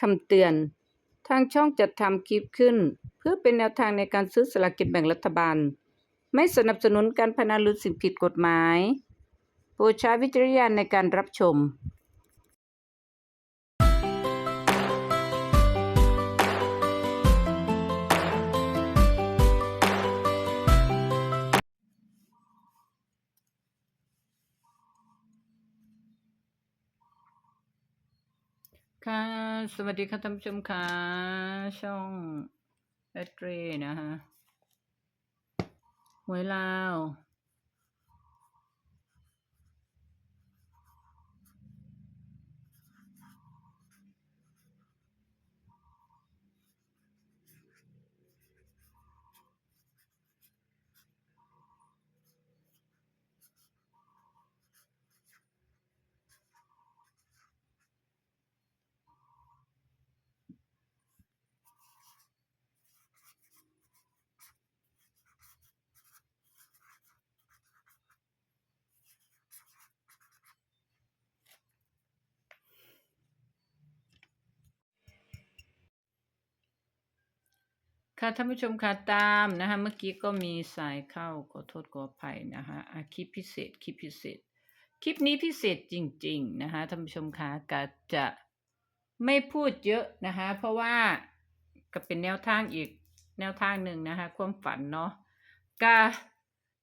คำเตือน ทางช่องจัดทำคลิปขึ้น เพื่อเป็นแนวทางในการซื้อสลากกินแบ่งรัฐบาล ไม่สนับสนุนการพนันหรือสิ่งผิดกฎหมาย โปรดใช้วิจารณญาณในการรับชม ค่ะ สวัสดีค่ะท่านผู้ชมค่ะ ช่องเอตเรนะฮะหวยลาว ค่ะท่านผู้ชมค่ะตามนะคะเมื่อกี้ก็มีสายเข้าขอโทษขออภัยนะคะอะคลิปพิเศษคลิปพิเศษ คลิปนี้พิเศษจริง ๆนะคะท่านผู้ชมค่ะก็จะไม่พูดเยอะนะคะเพราะว่าก็เป็นแนวทางอีกแนวทางหนึ่งนะคะความฝันเนาะก็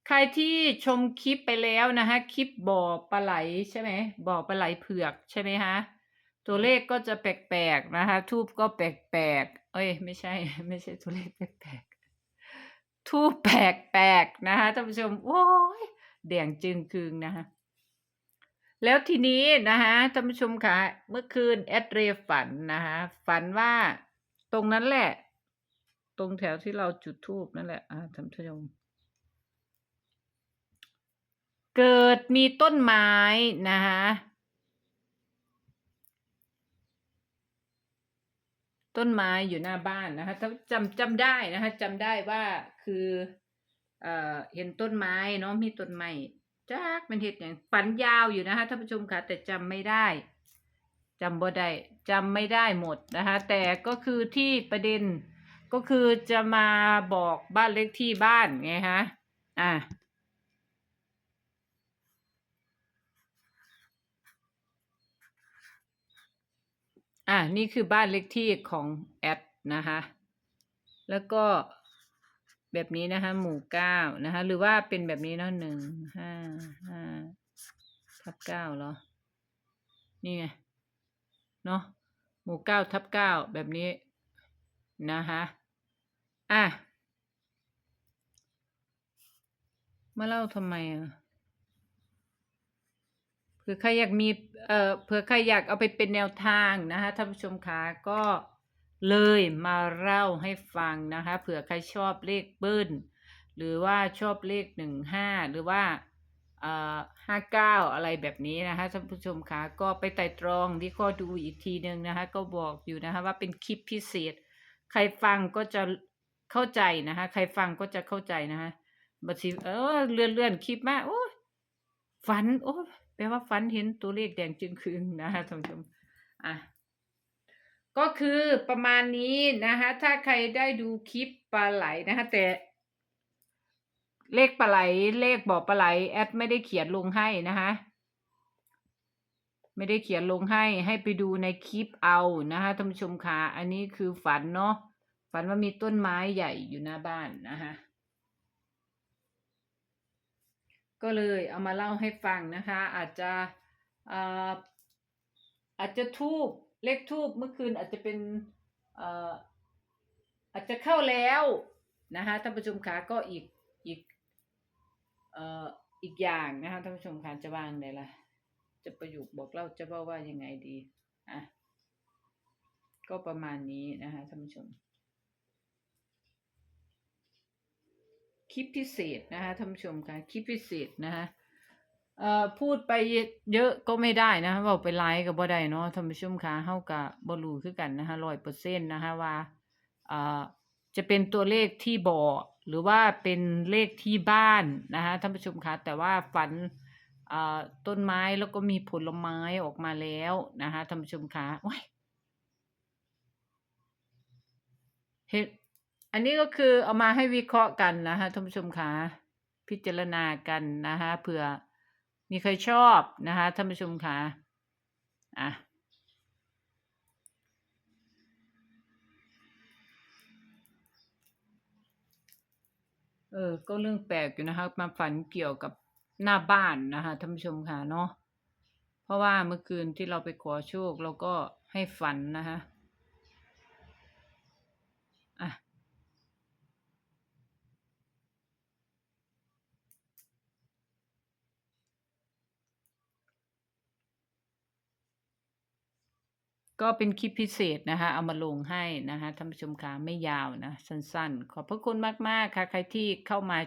ใครที่ชมคลิปไปแล้วนะคะคลิปบ่อปลาไหลใช่ไหมบ่อปลาไหลเผือกใช่ไหมคะตัวเลขก็จะแปลกๆนะคะทูบก็แปลกๆ เอ้ย ไม่ใช่ ไม่ใช่ตัวเลขแปลกๆทูบแปลกนะคะท่านผู้ชมโอ้ยแดงจึงคืงนะคะแล้วทีนี้นะคะท่านผู้ชมคะเมื่อคืนแอดเรฝันนะคะฝันว่าตรงนั้นแหละ ตรงแถวที่เราจุดทูบนั่นแหละอ่าท่านผู้ชมเกิดมีต้นไม้นะคะ ต้นไม้อยู่หน้าบ้านนะคะถ้าจำจำได้นะคะจำได้ว่าคือเอ่อเห็นต้นไม้เนาะมีต้นไม้จักมันเห็ดอย่างฝันยาวอยู่นะคะท่านผู้ชมค่ะแต่จำไม่ได้จำบ่ได้จำไม่ได้หมดนะคะแต่ก็คือที่ประเด็นก็คือจะมาบอกบ้านเลขที่บ้านไงฮะอะ อะนี่คือบ้านเลขที่ของแอดนะคะ แล้วก็แบบนี้นะคะ หมู่เก้านะคะ หรือว่าเป็นแบบนี้เนาะหนึ่งห้าห้าทับเก้าเหรอ นี่ไง เนาะหมู่เก้าทับเก้าแบบนี้นะคะอะมาเล่าทำไมอะ เผื่อใครอยากมีเอ่อเผื่อใครอยากเอาไปเป็นแนวทางนะคะท่านผู้ชมคะก็เลยมาเล่าให้ฟังนะคะเผื่อใครชอบเลขเบิ้ลหรือว่าชอบเลขหนึ่งห้าหรือว่าเอ่อห้าเก้าอะไรแบบนี้นะคะท่านผู้ชมคะก็ไปไต่ตรองวิเคราะห์ดูอีกทีหนึ่งนะคะก็บอกอยู่นะคะว่าเป็นคลิปพิเศษ ใครฟังก็จะเข้าใจนะคะใครฟังก็จะเข้าใจนะคะบัดทีเออเลื่อนเลื่อนคลิปมาโอ้ยฝันโอ้ย แปลว่าฝันเห็นตัวเลขแดงจึงคืนนะคะท่านผู้ชมอะก็คือประมาณนี้นะคะถ้าใครได้ดูคลิปปลาไหลนะคะแต่เลขปลาไหลเลขบอกปลาไหลแอดไม่ได้เขียนลงให้นะคะไม่ได้เขียนลงให้ให้ไปดูในคลิปเอานะคะท่านผู้ชมคะอันนี้คือฝันเนาะฝันว่ามีต้นไม้ใหญ่อยู่หน้าบ้านนะคะ ก็เลยเอามาเล่าให้ฟังนะคะ อาจจะเอ่อาจจะทูบเลขทูบเมื่อคืนอาจจะเป็นเอ่อาจจะเข้าแล้วนะคะท่านผู้ชมคะก็อีกอีกอีกอย่างนะคะท่านผู้ชมคะจะวางได้ละจะประยุกบอกเล่าจะว่าว่ายังไงดีอะก็ประมาณนี้นะคะท่านผู้ชม คลิปพิเศษนะคะท่านผู้ชมคะคลิปพิเศษนะคะเอ่อพูดไปเยอะก็ไม่ได้นะคะบอกไปไลฟ์กับบ่ได้เนาะท่านผู้ชมคะเฮากับบ่รู้คือกันนะคะร้อยเปอร์เซ็นต์นะคะว่าเอ่อจะเป็นตัวเลขที่บ่อหรือว่าเป็นเลขที่บ้านนะคะท่านผู้ชมคะแต่ว่าฝันเอ่อต้นไม้แล้วก็มีผลไม้ออกมาแล้วนะคะท่านผู้ชมคะโอ้ยเห็น อันนี้ก็คือเอามาให้วิเคราะห์กันนะคะท่านผู้ชมคะพิจารณากันนะคะเผื่อมีใครชอบนะคะท่านผู้ชมคะอะเออ ก็เรื่องแปลกอยู่นะคะ มาฝันเกี่ยวกับหน้าบ้านนะคะท่านผู้ชมค่ะเนาะ เพราะว่าเมื่อคืนที่เราไปขอโชคเราก็ให้ฝันนะคะอะ ก็เป็นคลิปพิเศษนะคะ เอามาลงให้นะคะท่านผู้ชมคะไม่ยาวนะ สั้นๆ ขอบพระคุณมากๆค่ะ ใครที่เข้ามา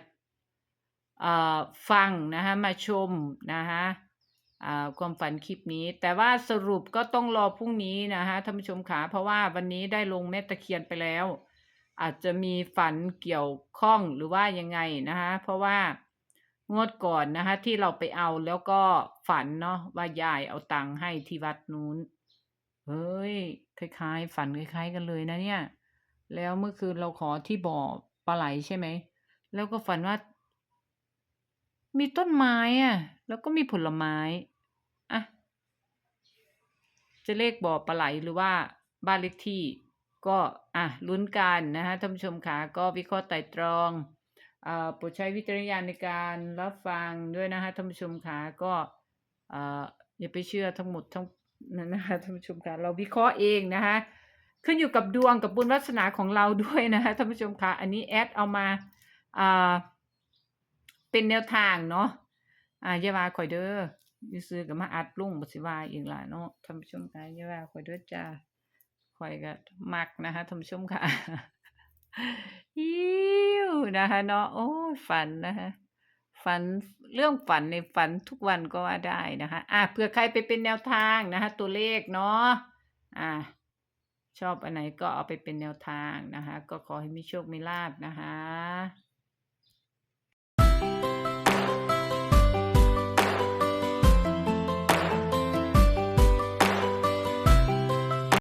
ฟังนะคะมาชมนะคะความฝันคลิปนี้ แต่ว่าสรุปก็ต้องรอพรุ่งนี้นะคะท่านผู้ชมขาเพราะว่าวันนี้ได้ลงแม่ตะเคียนไปแล้ว อาจจะมีฝันเกี่ยวข้องหรือว่ายังไงนะคะเพราะว่างวดก่อนนะคะที่เราไปเอาแล้วก็ฝันเนาะว่ายายเอาตังค์ให้ที่วัดนู้น เฮ้ย คล้ายๆ ฝันคล้าย ๆ กันเลยนะเนี่ย แล้วเมื่อคืนเราขอที่บ่อปลาไหลใช่ไหม แล้วก็ฝันว่า มีต้นไม้อะ แล้วก็มีผลไม้ อะ จะเลขบ่อปลาไหลหรือว่าบ้านเลขที่ ก็อะลุ้นกันนะคะท่านผู้ชมค่ะก็วิเคราะห์ไตร่ตรองอ่าโปรดใช้วิจารณญาณในการรับฟังด้วยนะคะท่านผู้ชมค่ะก็อ่าอย่าไปเชื่อทั้งหมดทั้ง นั้นนะคะท่านผู้ชมค่ะเราวิเคราะห์เองนะคะขึ้นอยู่กับดวงกับบุญวาสนาของเราด้วยนะคะท่านผู้ชมค่ะอันนี้แอดเอามาอ่าเป็นแนวทางเนาะอ่าอย่าว่าข่อยเด้อนี่ซื้อกับมาอัดลุ่งบ่สิวาอีกล่ะเนาะท่านผู้ชมค่ะอย่าว่าข่อยเด้อจ้าข่อยก็มักนะคะท่านผู้ชมค่ะอิ้วนะคะเนาะโอ้ยฝันนะคะ ฝันเรื่องฝันในฝันทุกวันก็ว่าได้นะคะอะเผื่อใครไปเป็นแนวทางนะคะตัวเลขเนาะอะชอบอันไหนก็เอาไปเป็นแนวทางนะคะ ก็ขอให้มีโชคมีลาบนะคะ